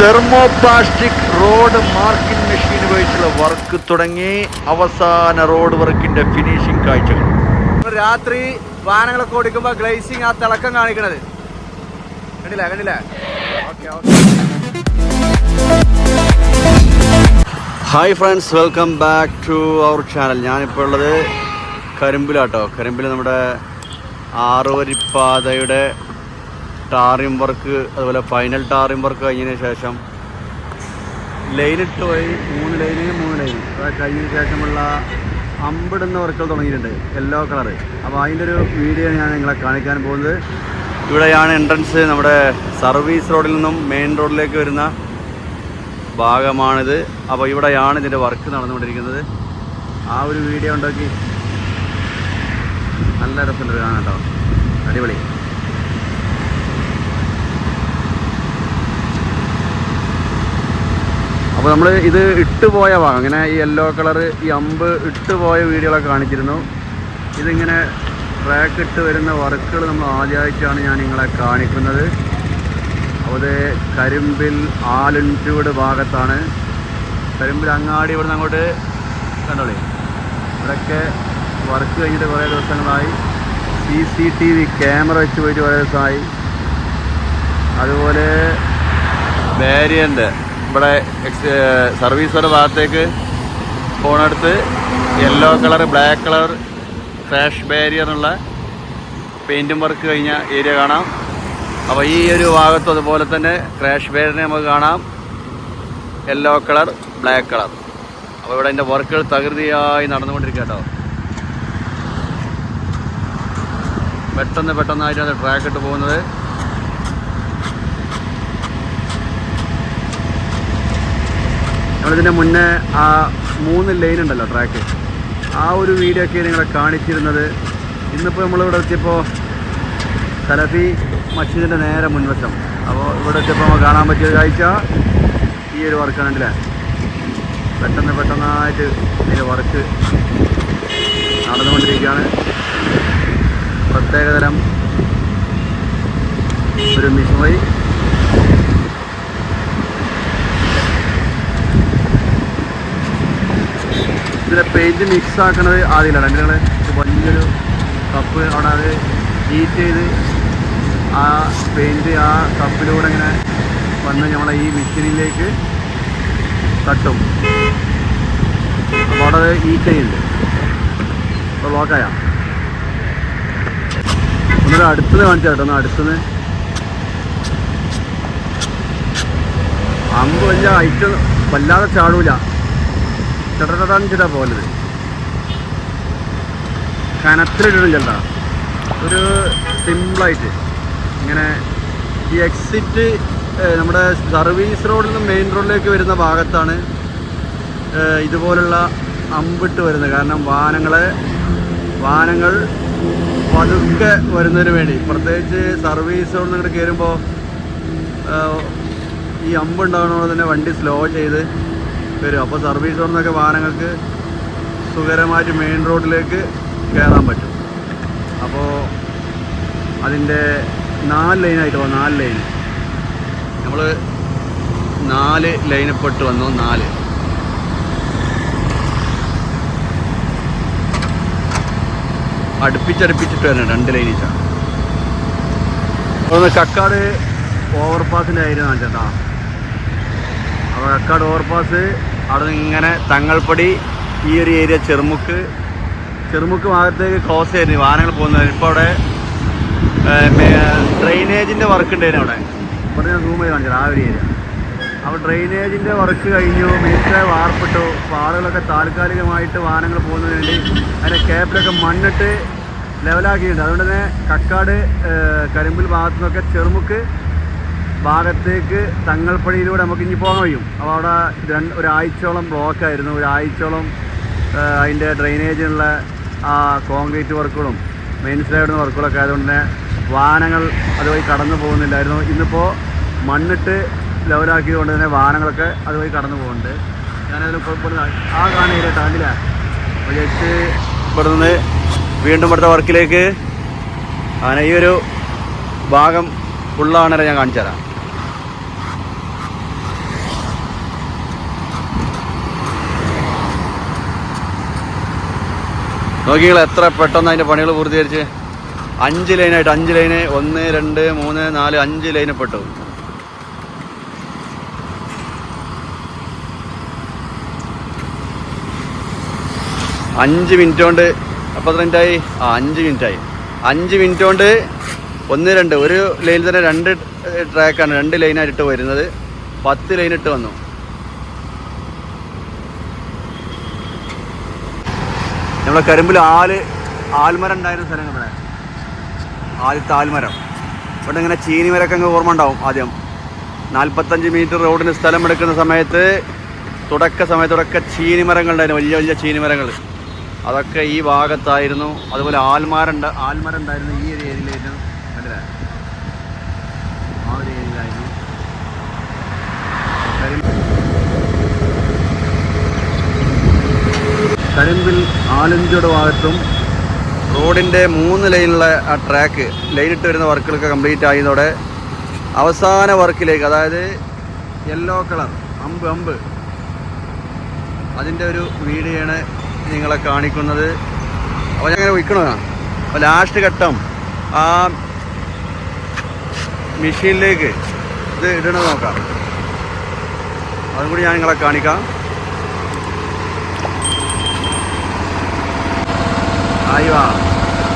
Thermoplastic road marking machine ഉപയോഗിച്ചുള്ള work തുടങ്ങി അവസാന റോഡ് വർക്കിന്റെ ഫിനിഷിംഗ് കാഴ്ചകൾ. രാത്രി വാഹനങ്ങളൊക്കെ ഓടിക്കുമ്പോ ഗ്ലേസിങ് ആ തിളക്കം കാണിക്കണത്. കണ്ടില്ല കണ്ടില്ല? Hi friends welcome back to our channel ഞാനിപ്പോൾ ഉള്ളത് കരിമ്പിലാട്ടോ. കരിമ്പിൽ നമ്മുടെ ആറുവരിപ്പാതയുടെ ടാറിം വർക്ക് അതുപോലെ ഫൈനൽ ടാറിം വർക്ക് കഴിഞ്ഞതിന് ശേഷം ലൈനിട്ട് പോയി മൂന്ന് ലൈനിന് മൂന്ന് ലൈൻ അത് കഴിഞ്ഞതിന് ശേഷമുള്ള അമ്പിടുന്ന വർക്കുകൾ തുടങ്ങിയിട്ടുണ്ട് യെല്ലോ കളറ് അപ്പോൾ അതിന്റെ ഒരു വീഡിയോ ഞാൻ നിങ്ങളെ കാണിക്കാൻ പോകുന്നത്. ഇവിടെയാണ് എൻട്രൻസ് നമ്മുടെ സർവീസ് റോഡിൽ നിന്നും മെയിൻ റോഡിലേക്ക് വരുന്ന ഭാഗമാണിത്. അപ്പോൾ ഇവിടെയാണ് ഇതിന്റെ വർക്ക് നടന്നുകൊണ്ടിരിക്കുന്നത്. ആ ഒരു വീഡിയോ ഉണ്ടാക്കി നല്ല രസമുണ്ട് കാണാം കേട്ടോ. അടിപൊളി. അപ്പോൾ നമ്മൾ ഇത് ഇട്ട് പോയ ഭാഗം ഇങ്ങനെ ഈ യെല്ലോ കളർ ഈ അമ്പ് ഇട്ട് പോയ വീഡിയോകളൊക്കെ കാണിച്ചിരുന്നു. ഇതിങ്ങനെ ട്രാക്ക് ഇട്ട് വരുന്ന വർക്കുകൾ നമ്മൾ ആദ്യമായിട്ടാണ് ഞാൻ നിങ്ങളെ കാണിക്കുന്നത്. അത് കരിമ്പിൽ ആലുൻചൂട് ഭാഗത്താണ്. കരിമ്പിൽ അങ്ങാടി ഇവിടുന്ന് അങ്ങോട്ട് കണ്ടോളേ. ഇവിടെയൊക്കെ വർക്ക് കഴിഞ്ഞിട്ട് കുറേ ദിവസങ്ങളായി. C C T V camera വെച്ച് പോയിട്ട് കുറേ ദിവസമായി. അതുപോലെ ബാരിയന്റെ ഇവിടെ എക്സ് ഭാഗത്തേക്ക് പോണടുത്ത് yellow colour black colour crash ബാരിയറിനുള്ള പെയിന്റും വർക്ക് കഴിഞ്ഞ ഏരിയ കാണാം. അപ്പോൾ ഈ ഒരു ഭാഗത്തും അതുപോലെ തന്നെ ക്രാഷ് ബാരിയറിനെ നമുക്ക് കാണാം. യെല്ലോ കളർ ബ്ലാക്ക് കളർ അപ്പോൾ ഇവിടെ എന്റെ വർക്കുകൾ തകൃതിയായി നടന്നുകൊണ്ടിരിക്കുക കേട്ടോ പെട്ടെന്ന് പെട്ടെന്നായിട്ടാണ് ട്രാക്ക് ഇട്ട് പോകുന്നത്. നമ്മളിതിന്റെ മുന്നേ ആ മൂന്ന് ലൈൻ ഉണ്ടല്ലോ ട്രാക്ക് ആ ഒരു വീഡിയോ ഒക്കെ നിങ്ങളെ കാണിച്ചിരുന്നത്. ഇന്നിപ്പോൾ നമ്മളിവിടെ എത്തിയപ്പോൾ സലഫി മസ്ജിദിന്റെ നേരെ മുൻവശം. അപ്പോൾ ഇവിടെ എത്തിയപ്പോൾ നമുക്ക് കാണാൻ പറ്റിയ കാഴ്ച. ഈ ഒരു വർക്കാണ് അല്ലേ പെട്ടെന്ന് പെട്ടെന്നായിട്ട് ഇതിന്റെ വർക്ക് നടന്നുകൊണ്ടിരിക്കുകയാണ്. പ്രത്യേകതരം ഒരു മിഷനറി ഇതിലെ പെയിന്റ് മിക്സ് ആക്കുന്നത് ആദ്യമില്ലാണ് നിങ്ങൾ വലിയൊരു കപ്പ് അവിടെ അത് ഹീറ്റ് ചെയ്ത് ആ പെയിന്റ് ആ കപ്പിലൂടെ ഇങ്ങനെ വന്ന് നമ്മളെ ഈ മെഷീനിലേക്ക് തട്ടും. അപ്പോൾ അവിടെ അത് ഹീറ്റ് ചെയ്യുന്നുണ്ട്. അപ്പോൾ ബ്ലോക്കായ ഒന്നൊരു അടുത്തത് കാണിച്ചാട്ടോ ഒന്ന് അടുത്തത്. അമ്പ് വലിയ ഐറ്റം വല്ലാതെ ചാടൂല. ചടടാഞ്ചിട്ടാ പോലത്. കനത്തിലിടണം ചേട്ടാ ഒരു സിമ്പിളായിട്ട് ഇങ്ങനെ ഈ എക്സിറ്റ് നമ്മുടെ സർവീസ് റോഡിൽ നിന്ന് മെയിൻ റോഡിലേക്ക് വരുന്ന ഭാഗത്താണ് ഇതുപോലുള്ള അമ്പിട്ട് വരുന്നത്. കാരണം വാഹനങ്ങളെ വാഹനങ്ങൾ പതുക്കെ വരുന്നതിന് വേണ്ടി. പ്രത്യേകിച്ച് സർവീസ് റോഡിൽ നിന്ന് കയറുമ്പോൾ ഈ അമ്പ് ഉണ്ടാകുന്നതുകൊണ്ട് തന്നെ വണ്ടി സ്ലോ ചെയ്ത് വരും. അപ്പോൾ സർവീസ് റോഡിൽ വാഹനങ്ങൾക്ക് സുഖകരമായിട്ട് മെയിൻ റോഡിലേക്ക് കയറാൻ പറ്റും. അപ്പോൾ അതിന്റെ നാല് ലൈനായിട്ട് പോകും നാല് ലൈൻ നമ്മൾ നാല് ലൈനിൽ പെട്ട് വന്നു. നാല്. അടുപ്പിച്ചടുപ്പിച്ചിട്ട് വരണം. രണ്ട് ലൈനിച്ചാണ് ഒന്ന് കക്കാട് ഓവർപാസിന്റെ ആയിരുന്നു ചേട്ടാ കക്കാട് ഓവർപാസ്. അവിടെ ഇങ്ങനെ തങ്ങൾപ്പടി ഈ ഒരു ഏരിയ ചെറുമുക്ക്. ചെറുമുക്ക് ഭാഗത്തേക്ക് ക്ലോസ് ആയിരുന്നു വാഹനങ്ങൾ പോകുന്നത് ഇപ്പോൾ അവിടെ ഡ്രെയിനേജിന്റെ വർക്ക് ഉണ്ടായിരുന്നു അവിടെ. ഇവിടെ ഞാൻ സൂം ചെയ്ത് കാണിച്ചത് ആ ഒരു ഏരിയ. അപ്പോൾ ഡ്രെയിനേജിന്റെ വർക്ക് കഴിഞ്ഞു. മീറ്റർ വാർപ്പിട്ടു. അപ്പോൾ ആളുകളൊക്കെ താൽക്കാലികമായിട്ട് വാഹനങ്ങൾ പോകുന്നതിന് വേണ്ടി അതിന്റെ ക്യാപ്പിലൊക്കെ മണ്ണിട്ട് ലെവലാക്കിയിട്ടുണ്ട് അതുകൊണ്ട് തന്നെ കക്കാട് കരിമ്പിൽ ഭാഗത്തു നിന്നൊക്കെ ചെറുമുക്ക് ഭാഗത്തേക്ക് തങ്ങൾപ്പടിയിലൂടെ നമുക്ക് ഇനി പോകാൻ കഴിയും. അപ്പോൾ അവിടെ രണ്ട് ഒരാഴ്ചയോളം ബ്ലോക്കായിരുന്നു ഒരാഴ്ചയോളം അതിന്റെ ഡ്രെയിനേജിനുള്ള ആ കോൺക്രീറ്റ് വർക്കുകളും മെയിൻ സ്ലൈഡിന് വർക്കുകളൊക്കെ ആയതുകൊണ്ട് തന്നെ വാഹനങ്ങൾ അതുവഴി കടന്നു പോകുന്നില്ലായിരുന്നു. ഇന്നിപ്പോൾ മണ്ണിട്ട് ലെവലാക്കിയത് കൊണ്ട് തന്നെ വാഹനങ്ങളൊക്കെ അതുവഴി കടന്നു പോകുന്നുണ്ട്. ഞാനതിന് കുഴപ്പമില്ല ആ കാണുക ടാങ്കില അപ്പോൾ ജസ്റ്റ് ഇവിടെ നിന്ന് വീണ്ടും ഇവിടുത്തെ വർക്കിലേക്ക് അങ്ങനെ ഈ ഒരു ഭാഗം ഫുള്ളാണല്ലോ ഞാൻ കാണിച്ചു തരാം നോക്കിങ്ങൾ എത്ര പെട്ടെന്ന് അതിന്റെ പണികൾ പൂർത്തീകരിച്ച്? അഞ്ച് ലൈനായിട്ട് അഞ്ച് ലൈന് ഒന്ന് രണ്ട് മൂന്ന് നാല് അഞ്ച് ലൈന് പെട്ടു. അഞ്ച് മിനിറ്റ് കൊണ്ട് എത്ര മിനിറ്റായി ആ അഞ്ച് മിനിറ്റായി അഞ്ച് മിനിറ്റ് കൊണ്ട് ഒന്ന് രണ്ട്. ഒരു ലൈനിൽ തന്നെ രണ്ട് ട്രാക്കാണ് രണ്ട് ലൈനായിട്ട് വരുന്നത്. പത്ത് ലൈനിട്ട് വന്നു. നമ്മളെ കരിമ്പിൽ ആൽ ആൽമരം ഉണ്ടായിരുന്ന സ്ഥലം ഇവിടെ. ആദ്യത്തെ ആൽമരം. ഇവിടെ ഇങ്ങനെ ചീനിമരൊക്കെ അങ്ങ് ഓർമ്മ ഉണ്ടാവും ആദ്യം. നാൽപ്പത്തഞ്ച് മീറ്റർ റോഡിന് സ്ഥലം എടുക്കുന്ന സമയത്ത് തുടക്ക സമയത്തോടൊക്കെ ചീനി മരങ്ങൾ ഉണ്ടായിരുന്നു വലിയ വലിയ ചീനി മരങ്ങൾ. അതൊക്കെ ഈ ഭാഗത്തായിരുന്നു. അതുപോലെ ആൽമാരുണ്ട് ആൽമരം ഉണ്ടായിരുന്നു ഈ ഒരു ഏരിയയിലായിരുന്നു കണ്ടില്ലേ ആ ഒരു ഏരിയയിലായിരുന്നു കരിമ്പ് കരിമ്പിൽ ആലഞ്ചോട് ഭാഗത്തും റോഡിന്റെ മൂന്ന് ലൈനിലുള്ള ആ ട്രാക്ക് ലൈനിട്ട് വരുന്ന വർക്കുകളൊക്കെ കംപ്ലീറ്റ് ആയതോടെ അവസാന വർക്കിലേക്ക് അതായത് യെല്ലോ കളർ അമ്പ് അമ്പ്. അതിന്റെ ഒരു വീഡിയോയാണ് നിങ്ങളെ കാണിക്കുന്നത്. അപ്പോൾ ഞാൻ അങ്ങനെ വിൽക്കണോ അപ്പോൾ ലാസ്റ്റ് ഘട്ടം ആ മെഷീനിലേക്ക് ഇത് ഇടണം നോക്കാം. അതും കൂടി ഞാൻ നിങ്ങളെ കാണിക്കാം. അയ്യോ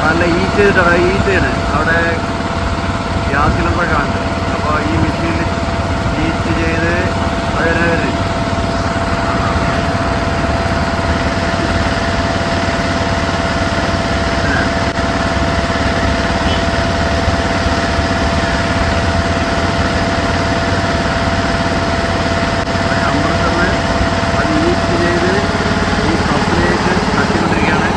നല്ല ഈറ്റ് ചെയ്തിട്ടാണ് ഈറ്റാണ് അവിടെ ഗ്യാസ് സിലിണ്ടറൊക്കെ ഉണ്ട് അപ്പോൾ ഈ മെഷീനിൽ ഈറ്റ് ചെയ്ത് അതിനെ കമ്പ്രസറിന് അത് ഈറ്റ് ചെയ്ത് ഈ കപ്പിലേക്ക് തട്ടിക്കൊണ്ടിരിക്കുകയാണ്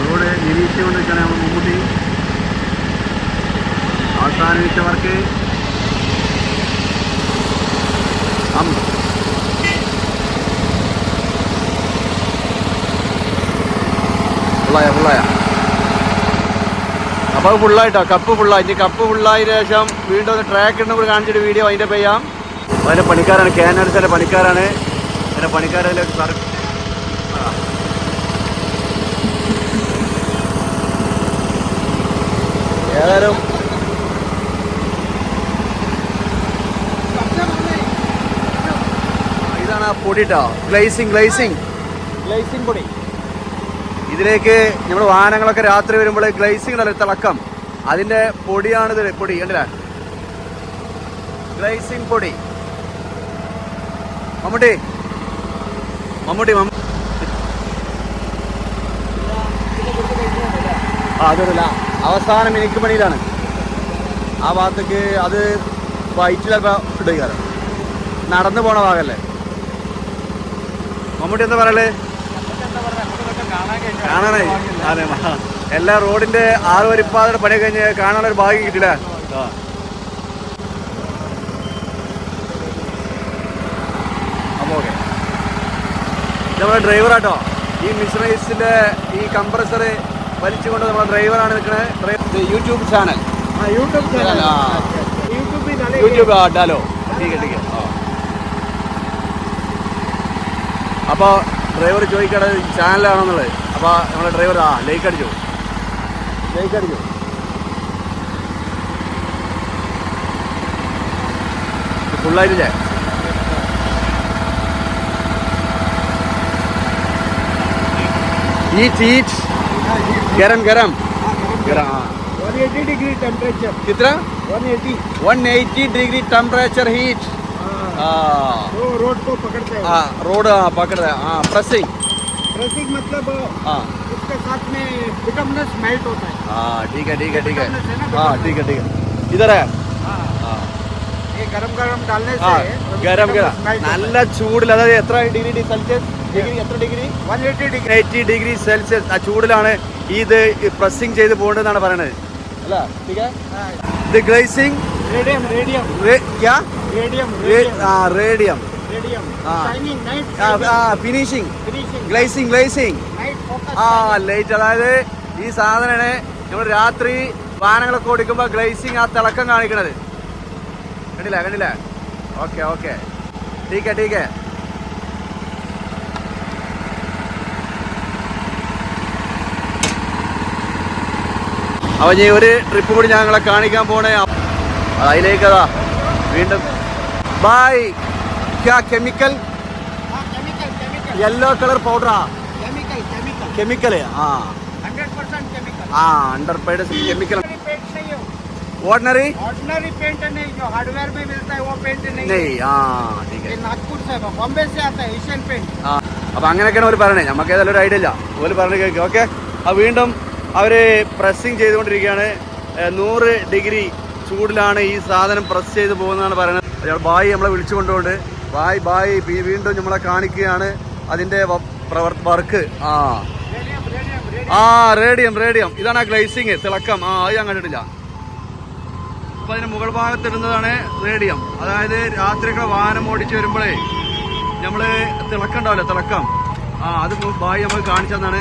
റോഡ് നിരീക്ഷിച്ചുകൊണ്ടിരിക്കുകയാണ് നമ്മൾ മമ്മൂട്ടി അവസാനിച്ചവർക്ക് അം ഫുള്ളായ ഫുള്ളായ അപ്പോൾ ഫുള്ളായിട്ടോ കപ്പ് ഫുള്ളായി ഇനി കപ്പ് ഫുള്ളായതിനു ശേഷം വീണ്ടും ഒന്ന് ട്രാക്ക് ഉണ്ടെങ്കിൽ കാണിച്ചിട്ട് വീഡിയോ അതിന്റെ ചെയ്യാം. അതിന്റെ പണിക്കാരാണ്. കാനഡ്സിന്റെ പണിക്കാരാണ്. അതിന്റെ പണിക്കാരതിൽ സർ ഏതായാലും ഇതാണ് glazing glazing glazing glazing glazing glazing പൊടി. ഇതിലേക്ക് നമ്മൾ വാഹനങ്ങളൊക്കെ രാത്രി വരുമ്പോൾ ഗ്ലൈസിംഗ് ഉണ്ടല്ലോ തിളക്കം. അതിന്റെ പൊടിയാണ് ഇത് പൊടി കണ്ടില്ല? ഗ്ലൈസിംഗ് പൊടി. മമ്മൂട്ടി. മമ്മൂട്ടി മമ്മ ആ അതല്ല അവസാനം മിനിക്ക് പണിയിലാണ്. ആ ഭാഗത്തേക്ക് അത് വൈറ്റിലൊക്കെ ഇടുകയാണ്. നടന്നു പോണ ഭാഗല്ലേ? മമ്മൂട്ടി എന്താ പറയൽ? കാണാനായി അതെ എല്ലാ റോഡിന്റെ ആറ് വരിപ്പാതയുടെ പണി കഴിഞ്ഞ് കാണാനൊരു ഭാഗ്യം കിട്ടില്ല ആ. അപ്പോൾ നമ്മുടെ ഡ്രൈവറാട്ടോ ഈ മിശ്രൈസിന്റെ ഈ കംപ്രസർ വലിച്ചുകൊണ്ട് നമ്മുടെ ഡ്രൈവറാണ് നിൽക്കുന്നത് YouTube channel YouTube channel YouTube YouTube ഡാലോ. ഠീക്ക് അപ്പോൾ ഡ്രൈവർ ചോദിക്കണത് ചാനലാണെന്നുള്ളത് അപ്പോൾ നമ്മുടെ ഡ്രൈവർ ആ ലൈക്ക് അടിച്ചു ലൈക്ക് അടിച്ചു ഫുള്ളായിട്ടില്ലേ ഈറ്റ് ഈറ്റ് ഗരം ഗരം ഗരം ആ वन एटी डिग्री टेम्परेचर कितना one eighty 180 degree temperature heat वो रोड को पकड़ते हैं हाँ रोड हाँ पकड़ रहा है हाँ प्रेसिंग ड्रेसिंग मतलब हाँ उसके साथ में विटामिनस मेल्ट होता है हाँ ठीक है ठीक है ठीक है Bitterness है ना, हाँ bitterness। ठीक है ठीक है इधर है हाँ ये गरम गरम डालने ആ से ഗരം ഗരം നല്ല ചൂടിൽ അതായത് എത്ര ഡിഗ്രി സെൽഷ്യസ് ഡിഗ്രി എത്ര degree one eighty degree eighty degree celsius ആ ചൂടിലാണ് ഇത് പ്രസ്സിങ് ചെയ്ത് പോകേണ്ടതെന്നാണ് പറയണത് അല്ല ഇത് glazing radium finishing glazing glazing ആ ലൈറ്റ് അതായത് ഈ സാധനമാണ് നമ്മൾ രാത്രി വാഹനങ്ങളൊക്കെ ഓടിക്കുമ്പോ ഗ്ലേസിംഗ് ആ തിളക്കം കാണിക്കണത്. കണ്ടില്ല കണ്ടില്ല? ഓക്കെ ഓക്കെ ടീക്കെ ടീക്കെ. അവൻ ഒരു ട്രിപ്പ് കൂടി ഞങ്ങളെ കാണിക്കാൻ പോണേ. അതിലേക്കതാ വീണ്ടും by chemical Ah, chemical, chemical. Yellow colour പൗഡറാ Chemical, chemical. Chemical ആ 100% chemical. ആ under paid chemical Ordinary paint नहीं हो. ऑर्डिनरी Ordinary paint नहीं जो हार्डवेयर में मिलता है वो पेंट नहीं है। नहीं हाँ ठीक ये है नागपुर से है, बॉम्बे से आता है एशियन पेंट ആ അപ്പൊ അങ്ങനെയൊക്കെയാണ് അവർ പറയണേ നമുക്ക് ഏതായാലും ഒരു ഐഡിയ ഇല്ല ഓല് പറഞ്ഞു കേൾക്കും ഓക്കെ ആ വീണ്ടും അവര് പ്രസ്സിങ് ചെയ്തുകൊണ്ടിരിക്കുകയാണ് ഏ, നൂറ് ഡിഗ്രി ചൂടിലാണ് ഈ സാധനം പ്രസ് ചെയ്ത് പോകുന്നതാണ് പറയുന്നത്. അയാൾ ബായ് നമ്മളെ വിളിച്ചു കൊണ്ടുകൊണ്ട് ബായ് ബായ് വീണ്ടും നമ്മളെ കാണിക്കുകയാണ് അതിന്റെ വർക്ക്. ആ. ആ റേഡിയം റേഡിയം. ഇതാണ് ആ ഗ്ലേസിങ് തിളക്കം. ആ അത് ഞാൻ കണ്ടിട്ടില്ല. അപ്പൊ അതിന് മുകൾ ഭാഗത്തിടുന്നതാണ് റേഡിയം. അതായത് രാത്രിയൊക്കെ വാഹനം ഓടിച്ചു വരുമ്പോഴേ നമ്മൾ തിളക്കം തിളക്കം. ആ അത് ബായ് നമ്മൾ കാണിച്ചതാണ്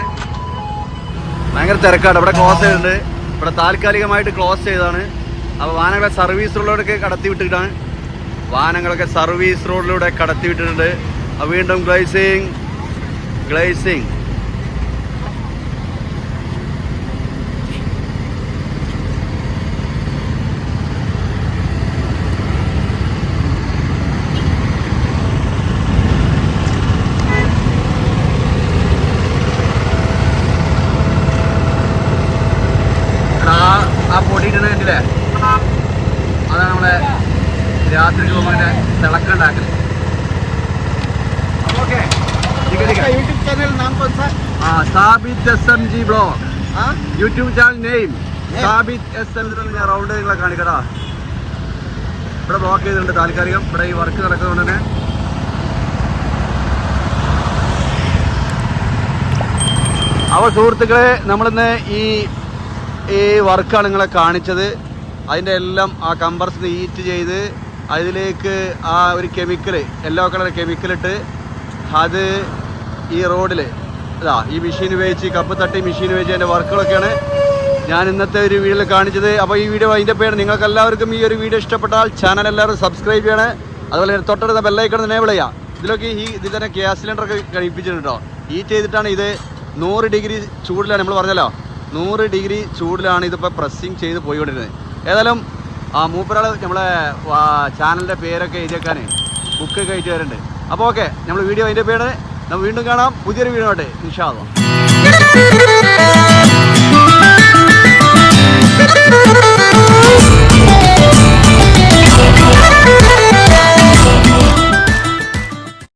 ഭയങ്കര തിരക്കാണ്. ഇവിടെ ക്ലോസ് ചെയ്തിട്ടുണ്ട്. ഇവിടെ താൽക്കാലികമായിട്ട് ക്ലോസ് ചെയ്താണ് അപ്പോൾ വാഹനങ്ങളെ സർവീസ് റോഡിലൂടെ കടത്തി വിട്ടിട്ടാണ്. വാഹനങ്ങളൊക്കെ സർവീസ് റോഡിലൂടെ കടത്തി വിട്ടിട്ടുണ്ട്. വീണ്ടും ഗ്ലേസിങ് ഗ്ലേസിങ് चैनल नाम कौन सा ആ Sabith S M G blog हाँ YouTube channel name Name. Sabith S M round നിങ്ങളെ കാണിക്കടാ ഇവിടെ ബ്ലോക്ക് ചെയ്തിട്ടുണ്ട് താൽക്കാലികം ഇവിടെ ഈ വർക്ക് നടക്കുന്നതുകൊണ്ട് തന്നെ അപ്പോൾ സുഹൃത്തുക്കളെ നമ്മളിന്ന് ഈ ഈ വർക്കാണ് നിങ്ങളെ കാണിച്ചത് അതിൻ്റെ എല്ലാം ആ കമ്പർസ് ഹീറ്റ് ചെയ്ത് അതിലേക്ക് ആ ഒരു കെമിക്കൽ യെല്ലോ കളർ കെമിക്കലിട്ട് അത് ഈ റോഡിൽ അതാ ഈ മെഷീൻ ഉപയോഗിച്ച് കപ്പ് തട്ടി മെഷീൻ ഉപയോഗിച്ച് അതിന്റെ വർക്കുകളൊക്കെയാണ് ഞാൻ ഇന്നത്തെ ഒരു വീഡിയോ കാണിച്ചത്. അപ്പോൾ ഈ വീഡിയോ അതിന്റെ പേര് നിങ്ങൾക്ക് എല്ലാവർക്കും ഈ ഒരു വീഡിയോ ഇഷ്ടപ്പെട്ടാൽ ചാനൽ എല്ലാവരും സബ്സ്ക്രൈബ് ചെയ്യണേ. അതുപോലെ തന്നെ തൊട്ടടുത്ത ബെല്ലൈക്കൺ എനേബിൾ ചെയ്യാം. ഇതിലൊക്കെ ഈ ഇതിൽ തന്നെ ഗ്യാസ് സിലിണ്ടറൊക്കെ കഴിപ്പിച്ചിട്ടുണ്ട് ഹീറ്റ് ചെയ്തിട്ടാണ് ഇത് നൂറ് ഡിഗ്രി ചൂടിലാണ്. നമ്മൾ പറഞ്ഞല്ലോ നൂറ് ഡിഗ്രി ചൂടിലാണ് ഇതിപ്പോൾ പ്രസ്സിങ് ചെയ്ത് പോയിക്കൊണ്ടിരുന്നത്. ഏതായാലും ആ മൂപ്പരാൾ നമ്മളെ ചാനലിന്റെ പേരൊക്കെ എഴുതിയേക്കാൻ ബുക്കൊക്കെ ആയിട്ട് വരുന്നുണ്ട്. അപ്പോൾ ഓക്കെ നമ്മൾ വീഡിയോ അതിന്റെ പേര് നമുക്ക് വീണ്ടും കാണാം. പുതിയൊരു വീഡിയോട്ടെ നിഷാദം